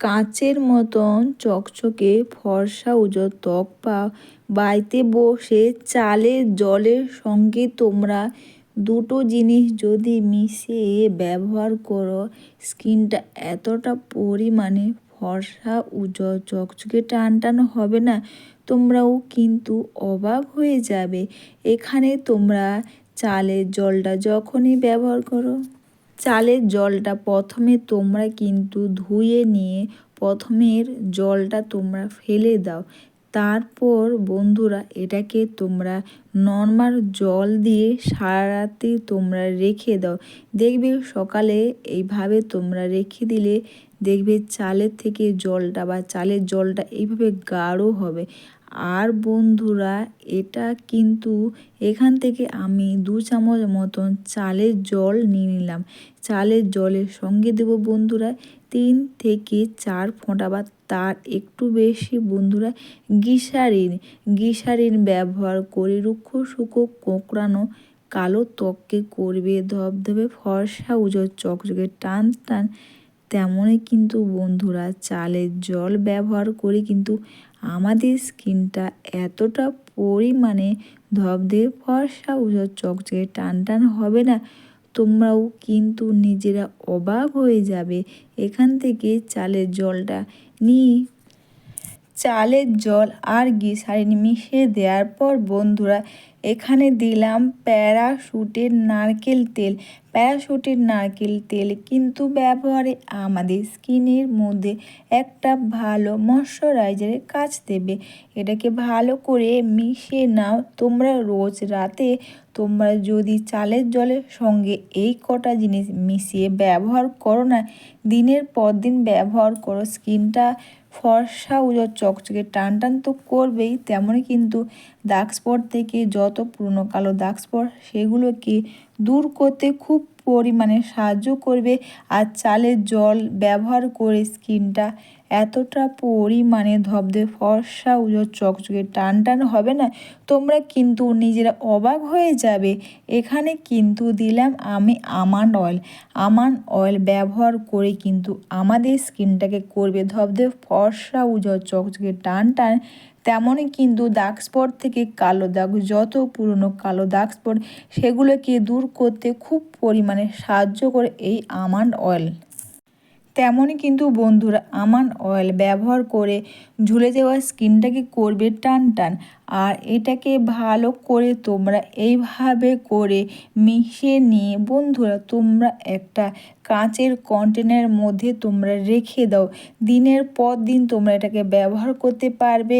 কাচের মতন চকচকে ফর্সা উজ্জ্বল ত্বক পাও বাড়িতে বসে চালের জলের সঙ্গে তোমরা দুটো জিনিস যদি মিশিয়ে ব্যবহার করো, স্কিনটা এতটা পরিমাণে ফর্সা উজ্জ্বল চকচকে টান টান হবে না, তোমরাও কিন্তু অবাক হয়ে যাবে। এখানে তোমরা চালের জলটা যখনই ব্যবহার করো। চালের জলটা প্রথমে তোমরা কিন্তু ধুয়ে নিয়ে প্রথমের জলটা তোমরা ফেলে দাও। তারপর বন্ধুরা, এটাকে তোমরা নর্মাল জল দিয়ে সারা রাতে তোমরা রেখে দাও। দেখবে সকালে এইভাবে তোমরা রেখে দিলে দেখবে চালের থেকে জলটা বা চালের জলটা এইভাবে গাঢ় হবে। আর বন্ধুরা, এটা কিন্তু এখান থেকে আমি দু চামচ মতন চালের জল নিয়ে নিলাম। চালের জলের সঙ্গে দেব বন্ধুরা, তিন থেকে চার ফোঁটা বা তার একটু বেশি বন্ধুরা গিসারিন গিসারিন ব্যবহার করে রুক্ষ শুকো কোঁকড়ানো, কালো ত্বককে করবে ধবধবে, ফর্সা উজোর চকচকে, টান টান, তেমনই কিন্তু বন্ধুরা, চালের জল ব্যবহার করে কিন্তু আমাদের স্কিনটা এতটা পরিমাণে ধবধে ফর্সা উজর চকচকে টান টান হবে না। তোমরাও কিন্তু নিজেরা অবাক হয়ে যাবে। এখান থেকে চালের জলটা নিয়ে চালের জল আর গ্লিসারিন মিশিয়ে দেওয়ার পর বন্ধুরা, এখানে দিলাম প্যারাশুটের নারকেল তেল। প্যারাশুটের নারকেল তেল কিন্তু ব্যবহারে আমাদের স্কিনের মধ্যে একটা ভালো ময়শ্চারাইজারের কাজ দেবে। এটাকে ভালো করে মিশিয়ে নাও। তোমরা রোজ রাতে তোমরা যদি চালের জলের সঙ্গে এই কটা জিনিস মিশিয়ে ব্যবহার করো না, দিনের পর দিন ব্যবহার করো। স্কিনটা ফর্সা, উজোর, চকচকে টান টান তো করবেই তেমনই কিন্তু দাগ স্পট থেকে যত পুরনো কালো দাগ স্পট সেগুলোকে দূর করতে খুব পরিমাণে সাহায্য করবে। আর চালের জল ব্যবহার করে স্কিনটা এতটা পরিমাণে ধবধে ফর্সা উজোর চকচকে টান টান হবে না। তোমরা কিন্তু নিজেরা অবাক হয়ে যাবে। এখানে কিন্তু দিলাম আমি আমান অয়েল। আমান অয়েল ব্যবহার করে কিন্তু আমাদের স্কিনটাকে করবে ধবধে ফর্সা উজোর চকচকে টান টান তেমনই কিন্তু দাগ স্পট থেকে কালো দাগ, যত পুরনো কালো দাগ স্পট, সেগুলোকে দূর করতে খুব পরিমাণে সাহায্য করে এই আমান্ড অয়েল। তেমনই কিন্তু বন্ধুরা আমান অয়েল ব্যবহার করে ঝুলে যাওয়া স্কিনটাকে করবে টান টান। আর এটাকে ভালো করে তোমরা এইভাবে করে মিশিয়ে নিয়ে বন্ধুরা তোমরা একটা কাঁচের কন্টেনার মধ্যে তোমরা রেখে দাও। দিনের পর দিন তোমরা এটাকে ব্যবহার করতে পারবে।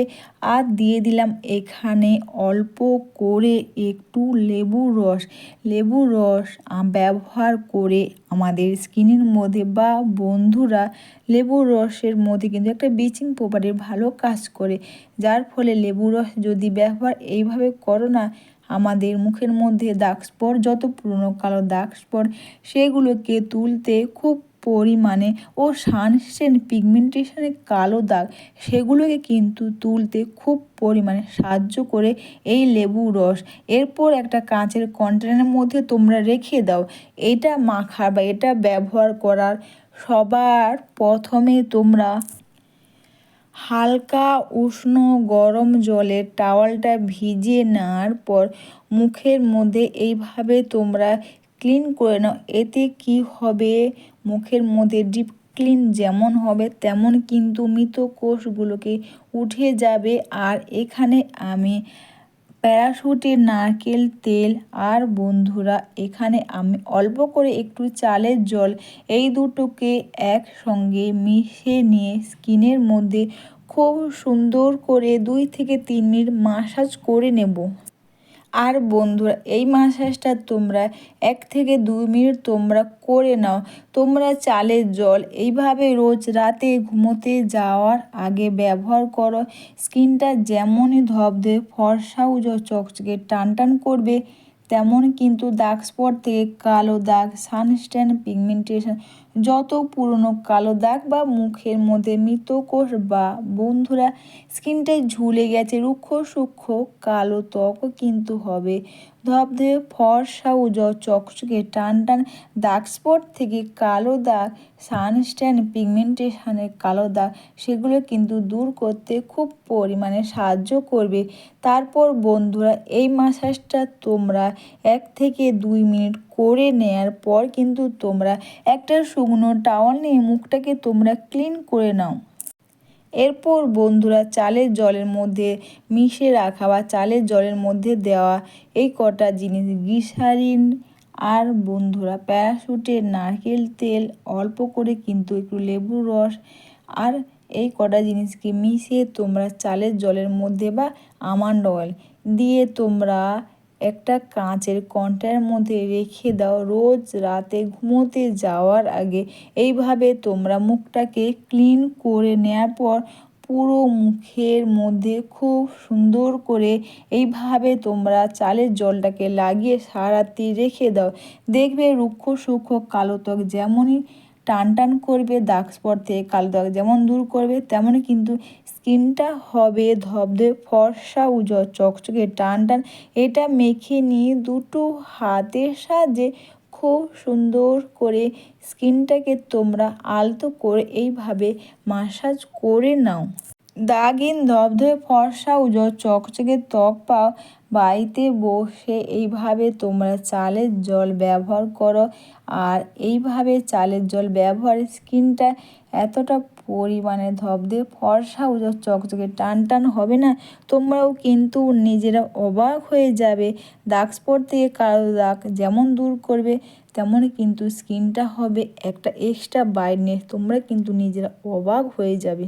আর দিয়ে দিলাম এখানে অল্প করে একটু লেবুর রস। লেবুর রস ব্যবহার করে আমাদের স্কিনের মধ্যে বা বন্ধুরা লেবুর রসের মধ্যে কিন্তু একটা ব্লিচিং প্রপার্টির ভালো কাজ করে। যার ফলে লেবুর রস যদি ব্যবহার এইভাবে করো না, আমাদের মুখের মধ্যে দাগ স্পট, যত পুরনো কালো দাগ স্পট, সেগুলোকে তুলতে খুব পরিমাণে ও সানস্টেন পিগমেন্টেশনের কালো দাগ, সেগুলোকে কিন্তু তুলতে খুব পরিমাণে সাহায্য করে এই লেবু রস। এরপর একটা কাঁচের কন্টেনারের মধ্যে তোমরা রেখে দাও। এটা মাখার বা এটা ব্যবহার করার সবার প্রথমে তোমরা হালকা, উষ্ণ, গরম জলে টাওয়ালটা ভিজিয়ে নেওয়ার পর মুখের মধ্যে এইভাবে তোমরা ক্লিন করে নাও। এতে কি হবে? মুখের মধ্যে ডিপ ক্লিন যেমন হবে, তেমন কিন্তু মৃত কোষগুলোকে উঠে যাবে। আর এখানে আমি প্যারাশুটের নারকেল, তেল আর বন্ধুরা, এখানে আমি অল্প করে একটু চালের জল এই দুটোকে একসঙ্গে মিশিয়ে নিয়ে স্কিনের মধ্যে খুব সুন্দর করে দুই থেকে তিন মিনিট মাসাজ করে নেব। আর বন্ধুরা, এই মাসাজটা তোমরা এক থেকে দুই মিনিট তোমরা করে নাও। তোমরা চালের জল এইভাবে রোজ রাতে ঘুমোতে যাওয়ার আগে ব্যবহার করো। স্কিনটা যেমনই ধবধে ফর্সাও চকচকে টান টান করবে। তেমন কিন্তু দাগ স্পট থেকে কালো দাগ সানস্ট্যান্ড পিগমেন্টেশন যত পুরনো কালো দাগ বা মুখের মধ্যে মৃতকোষ বা বন্ধুরা স্কিনটায় ঝুলে গেছে, রুক্ষ সূক্ষ্ম কালো ত্বকও কিন্তু হবে। ধবধবে ফর্সা উজ্জ্বল চকচকে টান টান দাগ স্পট থেকে কালো দাগ, সানস্ট্যান্ড পিগমেন্টেশনের কালো দাগ, সেগুলো কিন্তু দূর করতে খুব পরিমাণে সাহায্য করবে। তারপর বন্ধুরা, এই মাসাজটা তোমরা এক থেকে দুই মিনিট করে নেয়ার পর কিন্তু তোমরা একটা শুকনো টাওয়াল নিয়ে মুখটাকে তোমরা ক্লিন করে নাও। এরপর বন্ধুরা চালের জলের মধ্যে মিশে রাখা বা চালের জলের মধ্যে দেওয়া এই কটা জিনিস, গ্লিসারিন আর বন্ধুরা প্যারাশুটের নারকেল তেল অল্প করে কিন্তু একটু লেবুর রস আর এই কটা জিনিসকে মিশিয়ে তোমরা চালের জলের মধ্যে বা আমান্ড অয়েল দিয়ে তোমরা একটা কাঁচের কন্টেনারের মধ্যে রেখে দাও। রোজ রাতে ঘুমোতে যাওয়ার আগে এইভাবে তোমরা মুখটাকে ক্লিন করে নেওয়ার পর পুরো মুখের মধ্যে খুব সুন্দর করে এইভাবে তোমরা চালের জলটাকে লাগিয়ে সারাতি রেখে দাও। দেখবে রুক্ষ সূক্ষ্ম কালো ত্বক যেমনই টান টান করবে, দাগ স্পট থেকে কালো দাগ যেমন দূর করবে, তেমনই কিন্তু স্কিনটা হবে ধবধে, ফর্সা, উজ্জ্বল, চকচকে, টান টান। এটা মেখে নিয়ে দুটো হাতের সাহায্যে খুব সুন্দর করে স্কিনটাকে তোমরা আলতো করে এইভাবে মাসাজ করে নাও। দাগিন ধবধবে ফর্সা উজ্জ্বল চকচকে ত্বক পাও বাড়িতে বসে এইভাবে তোমরা চালের জল ব্যবহার করো। আর এইভাবে চালের জল ব্যবহারে স্কিনটা এতটা পরিমাণে ধবধে ফর্সা উজ্জ্বল চকচকে টান টান হবে না, তোমরাও কিন্তু নিজেরা অবাক হয়ে যাবে। দাগ স্পট থেকে কালো দাগ যেমন দূর করবে তেমন কিন্তু স্কিনটা হবে একটা এক্সট্রা ব্রাইটনেস তোমরা কিন্তু নিজেরা অবাক হয়ে যাবে।